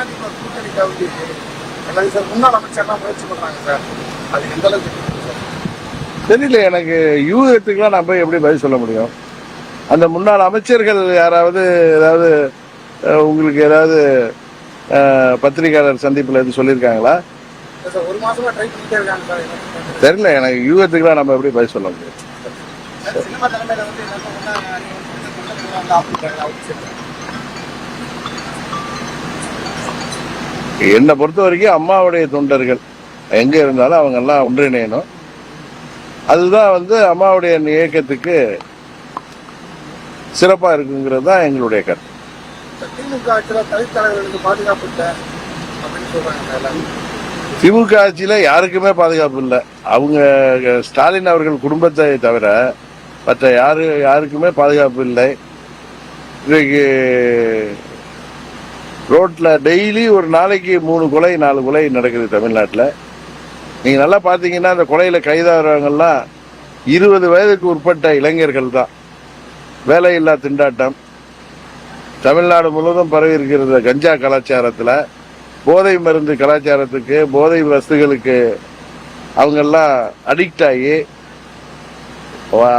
அதிமுக கூட்டணி கவுண்டி எல்லாம் சார் முன்னாள் அமைச்சர்லாம் முயற்சி பண்றாங்க சார். அது எந்த அளவுக்கு தெரியல எனக்கு யூகத்துக்குலாம் நான் போய் எப்படி பதில் சொல்ல முடியும்? அந்த முன்னாள் அமைச்சர்கள் யாராவது ஏதாவது உங்களுக்கு ஏதாவது பத்திரிகையாளர் சந்திப்பில் எதுவும் சொல்லியிருக்காங்களா. தெரியல எனக்கு யூகத்துக்குலாம் நம்ம எப்படி பதில் சொல்ல முடியும்? என்ன பொறுத்த வரைக்கும் அம்மாவுடைய தொண்டர்கள். எங்க இருந்தாலும் அவங்க எல்லாம் ஒன்றிணையணும். அதுதான் வந்து அம்மாவுடைய இயக்கத்துக்கு சிறப்பா இருக்குங்கிறது தான் எங்களுடைய கருத்து. திமுக ஆட்சியில பாதுகாப்பு இல்லை அப்படின்னு சொல்றாங்க சார் எல்லாரும் திமுக ஆட்சியில யாருக்குமே பாதுகாப்பு இல்லை. அவங்க ஸ்டாலின் அவர்கள் குடும்பத்தை தவிர மற்ற யாரு யாருக்குமே பாதுகாப்பு இல்லை. இன்னைக்கு ரோட்ல டெய்லி ஒரு நாளைக்கு மூணு கொலை நாலு கொலை நடக்குது தமிழ்நாட்டில். நீங்க நல்லா பாத்தீங்கன்னா அந்த கொலையில கைதாகிறவங்கெல்லாம் இருபது வயதுக்கு உட்பட்ட இளைஞர்கள் தான். வேலையில்லா திண்டாட்டம். தமிழ்நாடு முழுவதும் பரவி இருக்கிற கஞ்சா கலாச்சாரத்தில். போதை மருந்து கலாச்சாரத்துக்கு போதை வஸ்துகளுக்கு அவங்கெல்லாம் அடிக்ட் ஆகி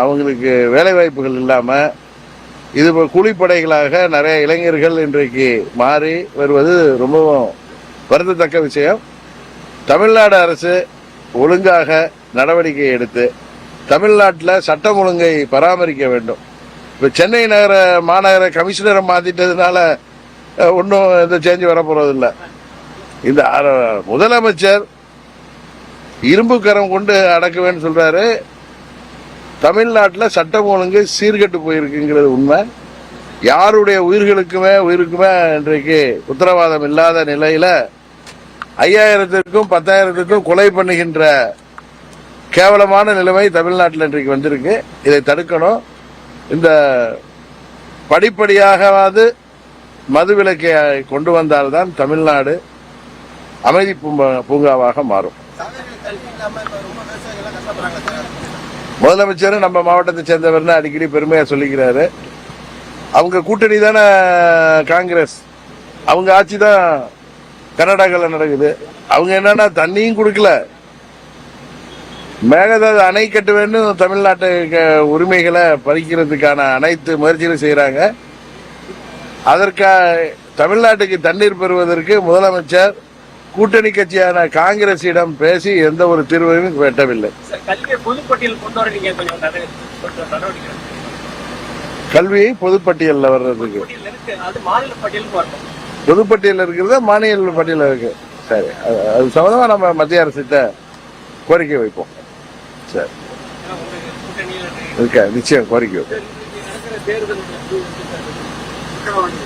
அவங்களுக்கு வேலை வாய்ப்புகள் இது கூலிப்படைகளாக நிறைய இளைஞர்கள் இன்றைக்கு மாறி வருவது ரொம்பவும் வருந்தத்தக்க விஷயம். தமிழ்நாடு அரசு ஒழுங்காக நடவடிக்கை எடுத்து தமிழ்நாட்டில் சட்டம் ஒழுங்கை பராமரிக்க வேண்டும். இப்போ சென்னை நகர மாநகர கமிஷனரை மாத்திட்டதுனால ஒன்றும் எந்த சேஞ்ச் வரப்போறது இந்த முதலமைச்சர் இரும்புக்கரம் கொண்டு அடக்குவேன்னு சொல்றாரு. தமிழ்நாட்டில் சட்டம் ஒழுங்கு சீர்கெட்டு போயிருக்குங்கிறது உண்மை. யாருடைய உயிர்களுக்குமே உயிருக்குமே இன்றைக்கு உத்தரவாதம் இல்லாத நிலையில ஐயாயிரத்திற்கும் பத்தாயிரத்திற்கும் கொலை பண்ணுகின்ற கேவலமான நிலைமை தமிழ்நாட்டில் இன்றைக்கு வந்திருக்கு. இதை தடுக்கணும். இந்த படிப்படியாகவாது மதுவிலக்கை கொண்டு வந்தால்தான் தமிழ்நாடு அமைதி பூங்கா- பூங்காவாக மாறும். முதலமைச்சர் நம்ம மாவட்டத்தை சேர்ந்தவர்னு அடிக்கடி பெருமையா சொல்லிக்கிறாரு. அவங்க கூட்டணி தானே காங்கிரஸ். அவங்க ஆட்சி தான் கர்நாடகாவில் நடக்குது. அவங்க என்னன்னா தண்ணியும் கொடுக்கல. மேகதாது அணை கட்ட வேண்டும் தமிழ்நாட்டு க- உரிமைகளை பறிக்கிறதுக்கான அனைத்து முயற்சிகளும் செய்யறாங்க அதற்காக தமிழ்நாட்டுக்கு தண்ணீர் பெறுவதற்கு முதலமைச்சர் கூட்டணி கட்சியான காங்கிரசிடம் பேசி எந்த ஒரு தீர்வையும் வெட்டவில்லை. கல்வியை பொதுப்பட்டியலில் வர்றதுக்கு. பட்டியல் பொதுப்பட்டியல் இருக்கிறத மாநில பட்டியலில் இருக்கு? சரி அது சம்பந்தமா நம்ம மத்திய அரசிட்ட கோரிக்கை வைப்போம். சரி. இருக்க. நிச்சயம் கோரிக்கை வைப்போம் இன்னைக்கு நடக்கிற தேர்தல் வந்து உத்தரவாதம்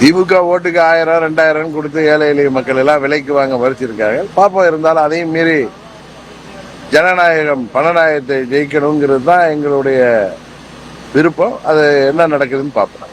திமுக ஓட்டுக்கு ஆயிரம் ரெண்டாயிரம் கொடுத்து ஏழை எளிய மக்கள் எல்லாம் விலைக்கு வாங்க மறுத்திருக்காங்க பாப்போம் இருந்தாலும் அதையும் மீறி ஜனநாயகம் பணநாயகத்தை ஜெயிக்கணுங்கிறது தான் எங்களுடைய விருப்பம். அது என்ன நடக்குதுன்னு பார்ப்போம்.